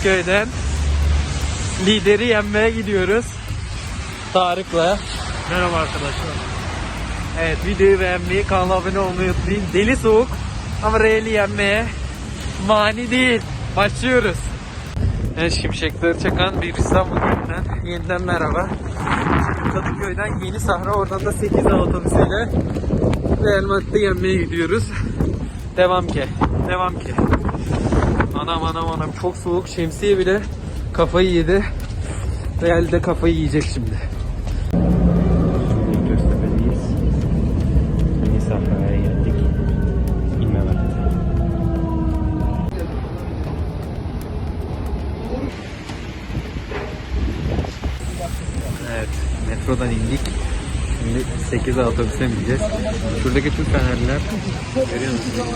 Kadıköy'den lideri yenmeye gidiyoruz. Tarık'la. Merhaba arkadaşlar. Evet videoyu beğenmeyi, kanala abone olmayı unutmayın. Deli soğuk ama Real'i yenmeye mani değil. Başlıyoruz. Evet şimşekleri çakan bir İstanbul gününden yeniden merhaba. Şimdi Kadıköy'den Yeni Sahra oradan da 8 otobüsüyle Real Madrid'de yenmeye gidiyoruz. Devam ki. Devam ki. Anam anam anam çok soğuk. Şemsiye bile kafayı yedi. Real de kafayı yiyecek şimdi. Göztepe'deyiz. Yeni Sahra'ya geldik. İnme vakti. Evet, metrodan indik. Şimdi 8 otobüse bineceğiz. Şuradaki tüm fenerler görüyor musunuz?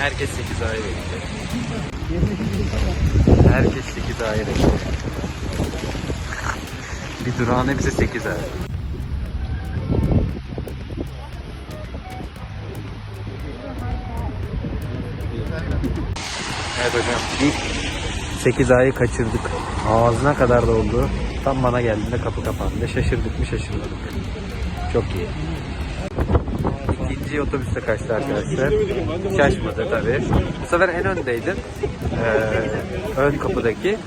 Herkes 8 ayrı bekliyor. Herkes 8 ayrı bekliyor. Bir durağın hepsi 8 ayrı. Evet hocam. İlk 8 ayı kaçırdık. Ağzına kadar doldu. Tam bana geldiğinde kapı kapandı. Şaşırdık mı şaşırmadık. Çok iyi. İkinci otobüste kaçtı arkadaşlar. Şaşmadı tabii. Bu sefer en öndeydim. Ee, ön kapıdaki.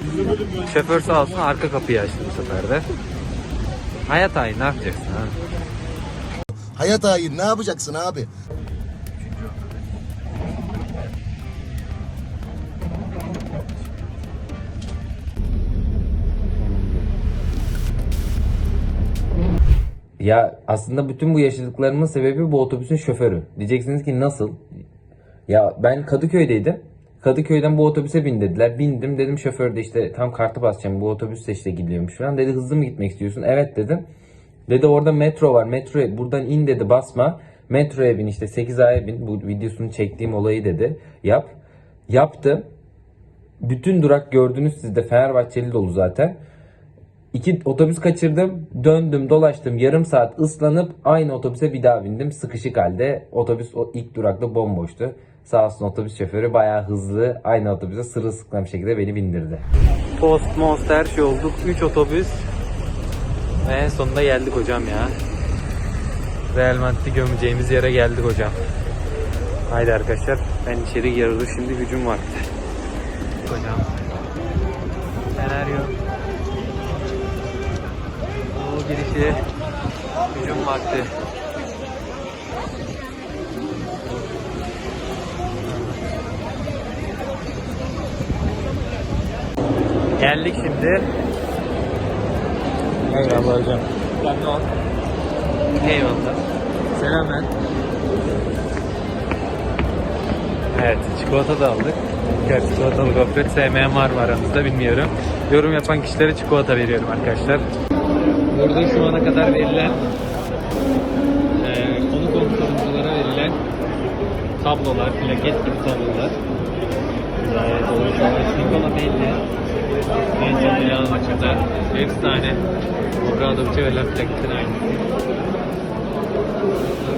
Şoför sağ olsun arka kapıyı açtı bu sefer de. Hayat aynı ne yapacaksın ha? Hayat hain ne yapacaksın abi? Ya aslında bütün bu yaşadıklarımın sebebi bu otobüsün şoförü. Diyeceksiniz ki nasıl? Ya ben Kadıköy'deydim. Kadıköy'den bu otobüse bin dediler. Bindim dedim şoför de işte tam kartı basacağım bu otobüste işte gidiyormuş falan. Dedi hızlı mı gitmek istiyorsun? Evet dedim. Dedi orada metro var. Metro buradan in dedi basma. Metroya bin işte 8A'ya bin. Bu videosunu çektiğim olayı dedi. Yap. Yaptım. Bütün durak gördünüz siz de Fenerbahçeli dolu zaten. İki otobüs kaçırdım. Döndüm dolaştım yarım saat ıslanıp aynı otobüse bir daha bindim. Sıkışık halde otobüs o ilk durakta bomboştu. Sağ olsun otobüs şoförü bayağı hızlı aynı otobüse sırılsıklam şekilde beni bindirdi. Post, most her şey olduk. 3 otobüs. Ve en sonunda geldik hocam ya. Real Madrid'i gömeceğimiz yere geldik hocam. Haydi arkadaşlar. Ben içeri giriyorum. Şimdi hücum vakti. Hocam. Senaryo. Girişi. Hücum vakti. Geldik şimdi. Eyvallah hocam. Eyvallah. Selam ben. Evet, çikolata da aldık. Gerçi çikolatalı gofret sevmeyen var mı aramızda bilmiyorum. Yorum yapan kişilere çikolata veriyorum arkadaşlar burada şu ana kadar verilen e, konu konuşmacılara verilen tablolar, plaket gibi tablolar e, dolayısıyla Nikola Bey'le Gençler Dünya'nın açıkta efsane Obra Adamcı verilen plaketin aynısı.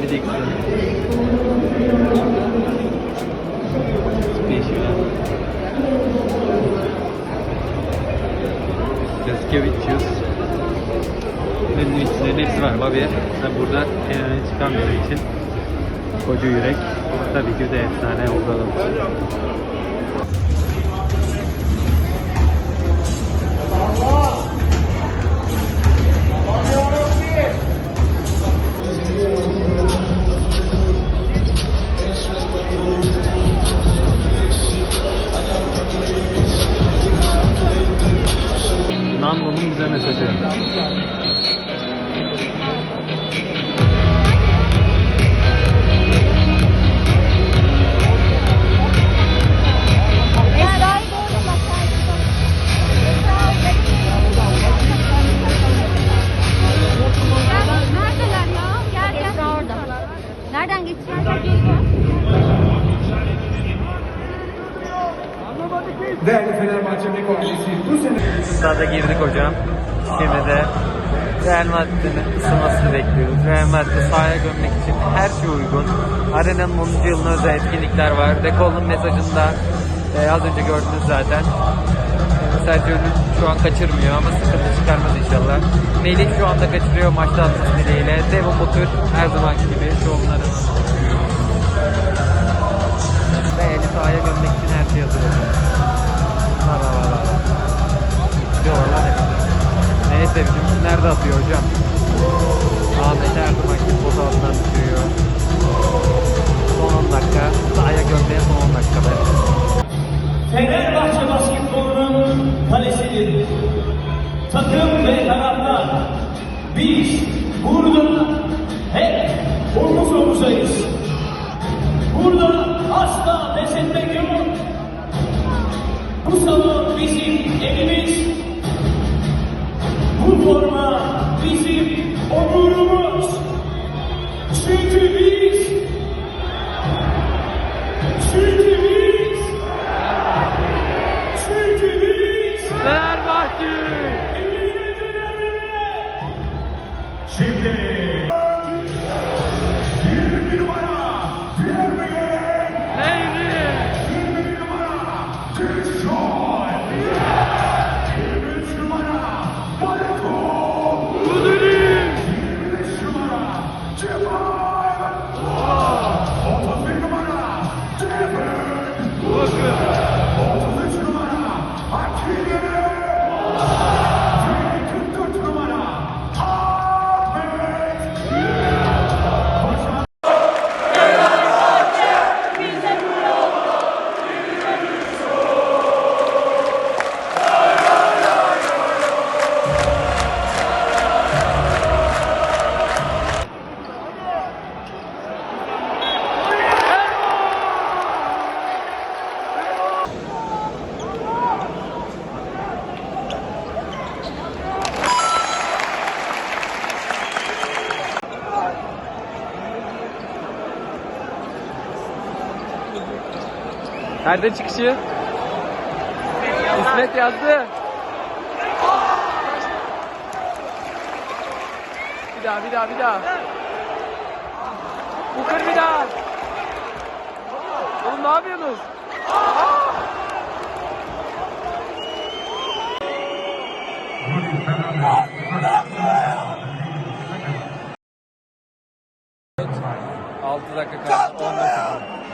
Bir de ikisi. Değişiyor. Yazıkevicius. 150, 350 hepsi var. Babi yani burada en çıkamıyor için koca yürek tabii ki de efsane oldu. Namlu'nun bize mesajı. Hocam. Şimdi de Real Madrid'in ısınmasını bekliyoruz. Real Madrid'i sahaya gömmek için her şey uygun. Arena'nın 10. yılına özel etkinlikler var. Dekol'un mesajında Ee, az önce gördünüz zaten. Sergio Llull şu an kaçırmıyor ama sıkıntı çıkarmaz inşallah. Melih şu anda kaçırıyor maçta asist dileğiyle. Devon Batur her zamanki gibi şovların. Ve eli sahaya gömmek için her şey hazır. Bizimki nerede atıyor hocam? Ahmet zamanki gibi pot altından tutuyor. Son 10 dakika. Sahaya gömmeye son 10 dakika. Fenerbahçe basketbolunun kalesidir. Takım ve taraftar. Biz burada hep omuz omuzayız. Burada asla pes etmek yok. Bu salon bizim evimiz. Nerede çıkışı? İsmet yazdı. Bir daha, bir daha, bir daha. Bukır bir daha. Oğlum ne yapıyorsunuz? Altı dakika kaldı. 10 dakika.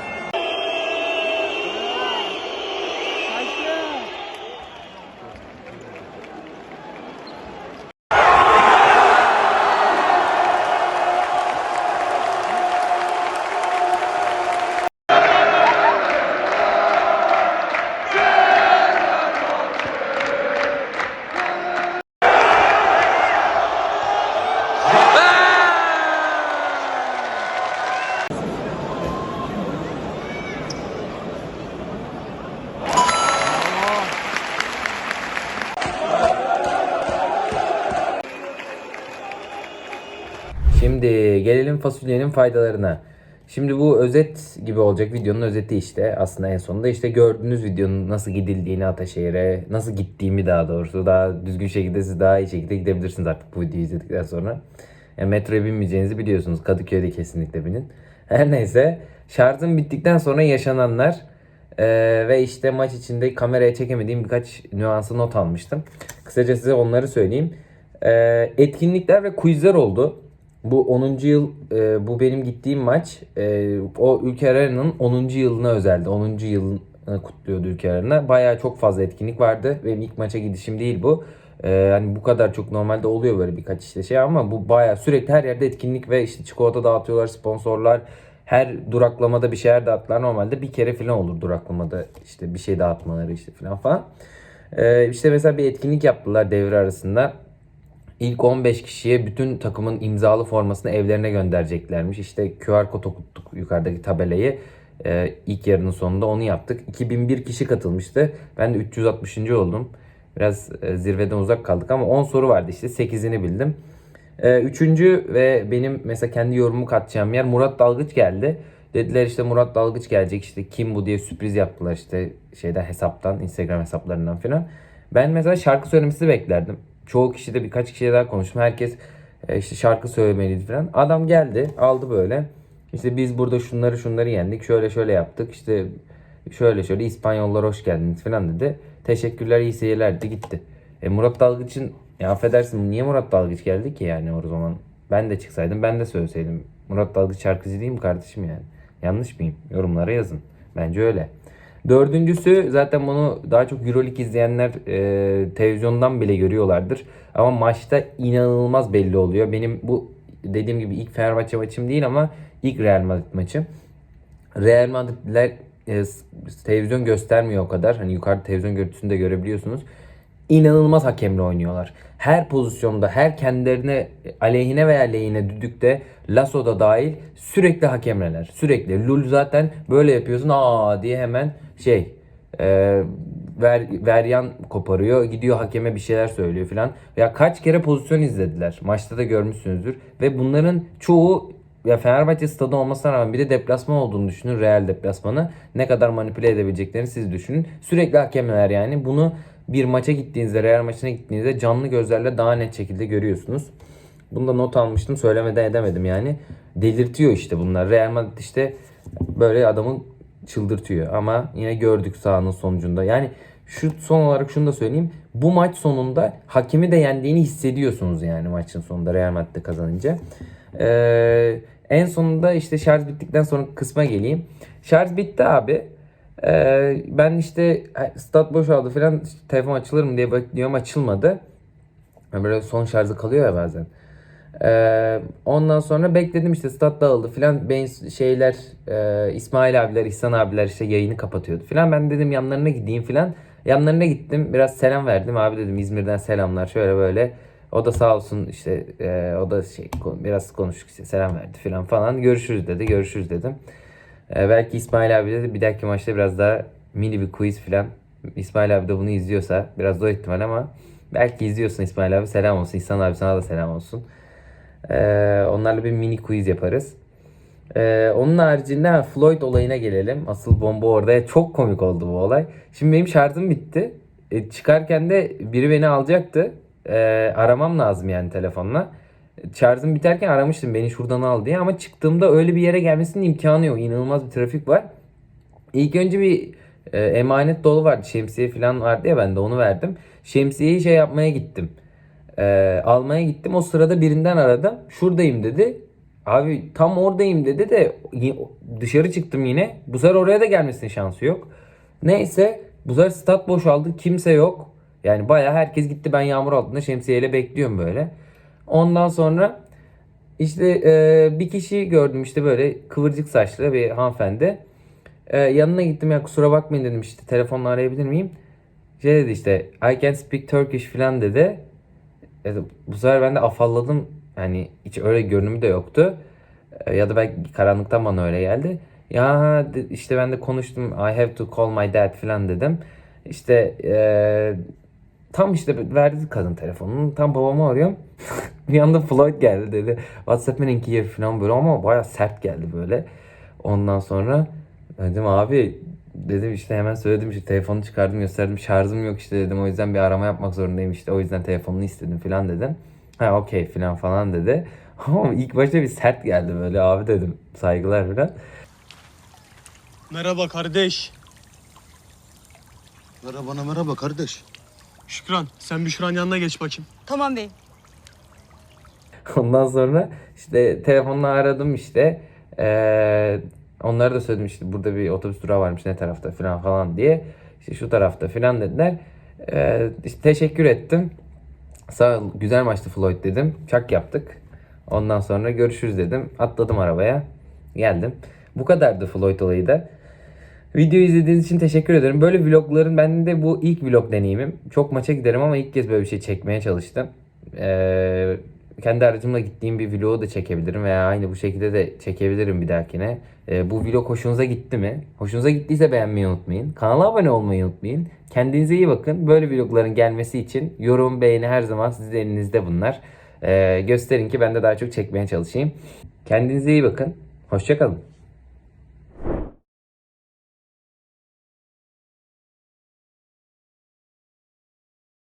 Gelelim fasulyenin faydalarına. Şimdi bu özet gibi olacak videonun özeti işte aslında en sonunda işte gördüğünüz videonun nasıl gidildiğini Ataşehir'e nasıl gittiğimi daha doğrusu daha düzgün şekilde siz daha iyi şekilde gidebilirsiniz artık bu videoyu izledikten sonra. Yani metroya binmeyeceğinizi biliyorsunuz Kadıköy'de kesinlikle binin. Her neyse şarjım bittikten sonra yaşananlar ee, ve işte maç içinde kameraya çekemediğim birkaç nüansı not almıştım. Kısaca size onları söyleyeyim. Ee, etkinlikler ve quizler oldu. Bu 10. yıl e, bu benim gittiğim maç e, o Ülker Arena'nın 10. yılına özeldi. 10. yılını kutluyordu Ülker Arena. Bayağı çok fazla etkinlik vardı. Benim ilk maça gidişim değil bu. E, hani bu kadar çok normalde oluyor böyle birkaç işte şey ama bu bayağı sürekli her yerde etkinlik ve işte çikolata dağıtıyorlar, sponsorlar. Her duraklamada bir şeyler dağıttılar. Normalde bir kere falan olur duraklamada işte bir şey dağıtmaları işte falan falan. E, işte mesela bir etkinlik yaptılar devre arasında. İlk 15 kişiye bütün takımın imzalı formasını evlerine göndereceklermiş. İşte QR kod okuttuk yukarıdaki tabelayı. Ee, ilk yarının sonunda onu yaptık. 2001 kişi katılmıştı. Ben de 360. oldum. Biraz e, zirveden uzak kaldık ama 10 soru vardı işte 8'ini bildim. Ee, üçüncü ve benim mesela kendi yorumumu katacağım yer Murat Dalgıç geldi. Dediler işte Murat Dalgıç gelecek işte kim bu diye sürpriz yaptılar işte şeyden hesaptan Instagram hesaplarından falan. Ben mesela şarkı söylemesi beklerdim. Çoğu kişi de birkaç kişiye daha konuştum. Herkes e, işte şarkı söylemeliydi falan. Adam geldi aldı böyle. İşte biz burada şunları şunları yendik. Şöyle şöyle yaptık. İşte Şöyle şöyle İspanyollar hoş geldiniz falan dedi. Teşekkürler iyi seyirler dedi gitti. E Murat Dalgıç'ın ya affedersin niye Murat Dalgıç geldi ki yani o zaman? Ben de çıksaydım ben de söyleseydim. Murat Dalgıç şarkıcı değil mi kardeşim yani? Yanlış mıyım? Yorumlara yazın. Bence öyle. Dördüncüsü zaten bunu daha çok Euroleague izleyenler e, televizyondan bile görüyorlardır. Ama maçta inanılmaz belli oluyor. Benim bu dediğim gibi ilk Fenerbahçe maçım değil ama ilk Real Madrid maçım. Real Madridliler e, televizyon göstermiyor o kadar. Hani yukarıda televizyon görüntüsünde görebiliyorsunuz. İnanılmaz hakemle oynuyorlar. Her pozisyonda, her kendilerine aleyhine veya lehine düdükte, Lasso'da dahil sürekli hakemleler. Sürekli. Lul zaten böyle yapıyorsun aa diye hemen şey e, ver, veryan koparıyor. Gidiyor hakeme bir şeyler söylüyor filan. Ya kaç kere pozisyon izlediler. Maçta da görmüşsünüzdür. Ve bunların çoğu ya Fenerbahçe stadı olmasına rağmen bir de deplasman olduğunu düşünün. Real deplasmanı. Ne kadar manipüle edebileceklerini siz düşünün. Sürekli hakemler yani. Bunu bir maça gittiğinizde, Real maçına gittiğinizde canlı gözlerle daha net şekilde görüyorsunuz. Bunu da not almıştım. Söylemeden edemedim yani. Delirtiyor işte bunlar. Real Madrid işte böyle adamı çıldırtıyor. Ama yine gördük sahanın sonucunda. Yani şu son olarak şunu da söyleyeyim. Bu maç sonunda hakemi de yendiğini hissediyorsunuz yani maçın sonunda Real Madrid'de kazanınca. Ee, en sonunda işte şarj bittikten sonra kısma geleyim. Şarj bitti abi. Ee, ben işte stat boşaldı falan işte telefon açılır mı diye bekliyorum açılmadı. Böyle son şarjı kalıyor ya bazen. Ee, ondan sonra bekledim işte stat dağıldı filan ben şeyler e, İsmail abiler İhsan abiler işte yayını kapatıyordu filan ben dedim yanlarına gideyim filan yanlarına gittim biraz selam verdim. Abi dedim İzmir'den selamlar. Şöyle böyle o da sağ olsun işte e, o da şey biraz konuştuk işte selam verdi filan falan. Görüşürüz dedi görüşürüz dedim Ee, belki İsmail abi de bir dahaki maçta biraz daha mini bir quiz filan İsmail abi de bunu izliyorsa biraz zor ihtimal ama belki izliyorsun İsmail abi selam olsun İhsan abi sana da selam olsun ee, onlarla bir mini quiz yaparız. Ee, onun haricinde ha, Floyd olayına gelelim. Asıl bomba orada. Çok komik oldu bu olay. Şimdi benim şarjım bitti. E, çıkarken de biri beni alacaktı. Ee, aramam lazım yani telefonla. Şarjım biterken aramıştım beni şuradan al diye ama çıktığımda öyle bir yere gelmesinin imkanı yok. İnanılmaz bir trafik var. İlk önce bir e, emanet dolu vardı. Şemsiye falan vardı ya ben de onu verdim. Şemsiyeyi şey yapmaya gittim. E, almaya gittim. O sırada birinden aradım. Şuradayım dedi. Abi tam oradayım dedi de dışarı çıktım yine. Bu sefer oraya da gelmesinin şansı yok. Neyse bu sefer stat boşaldı. Kimse yok. Yani baya herkes gitti. Ben yağmur altında şemsiyeyle bekliyorum böyle. Ondan sonra işte e, bir kişi gördüm işte böyle kıvırcık saçlı bir hanımefendi. E, yanına gittim ya kusura bakmayın dedim işte telefonla arayabilir miyim? Şey dedi işte I can speak Turkish falan dedi. E, bu sefer ben de afalladım. Yani hiç öyle görünümü de yoktu. E, ya da belki karanlıktan bana öyle geldi. Ya işte ben de konuştum. I have to call my dad falan dedim. İşte e, tam işte verdi kadın telefonunu. Tam babamı arıyorum. bir anda Floyd geldi dedi. What's happening here falan böyle ama baya sert geldi böyle. Ondan sonra dedim abi dedim işte hemen söyledim işte telefonu çıkardım gösterdim şarjım yok işte dedim o yüzden bir arama yapmak zorundayım işte o yüzden telefonunu istedim falan dedim. Ha okey falan falan dedi. Ama ilk başta bir sert geldi böyle abi dedim saygılar falan. Merhaba kardeş. Merhaba merhaba kardeş. Şükran sen bir şuran yanına geç bakayım. Tamam bey. Ondan sonra işte telefonla aradım işte. Ee, onlara da söyledim işte burada bir otobüs durağı varmış ne tarafta falan falan diye. İşte şu tarafta falan dediler. Ee, işte teşekkür ettim. Sağ güzel maçtı Floyd dedim. Çak yaptık. Ondan sonra görüşürüz dedim. Atladım arabaya. Geldim. Bu kadardı Floyd olayı da. Videoyu izlediğiniz için teşekkür ederim. Böyle vlogların ben de bu ilk vlog deneyimim. Çok maça giderim ama ilk kez böyle bir şey çekmeye çalıştım. Ee, kendi aracımla gittiğim bir vlogu da çekebilirim veya aynı bu şekilde de çekebilirim bir dahakine. Ee, bu vlog hoşunuza gitti mi? Hoşunuza gittiyse beğenmeyi unutmayın. Kanala abone olmayı unutmayın. Kendinize iyi bakın. Böyle vlogların gelmesi için yorum, beğeni her zaman sizin elinizde bunlar. Ee, gösterin ki ben de daha çok çekmeye çalışayım. Kendinize iyi bakın. Hoşçakalın.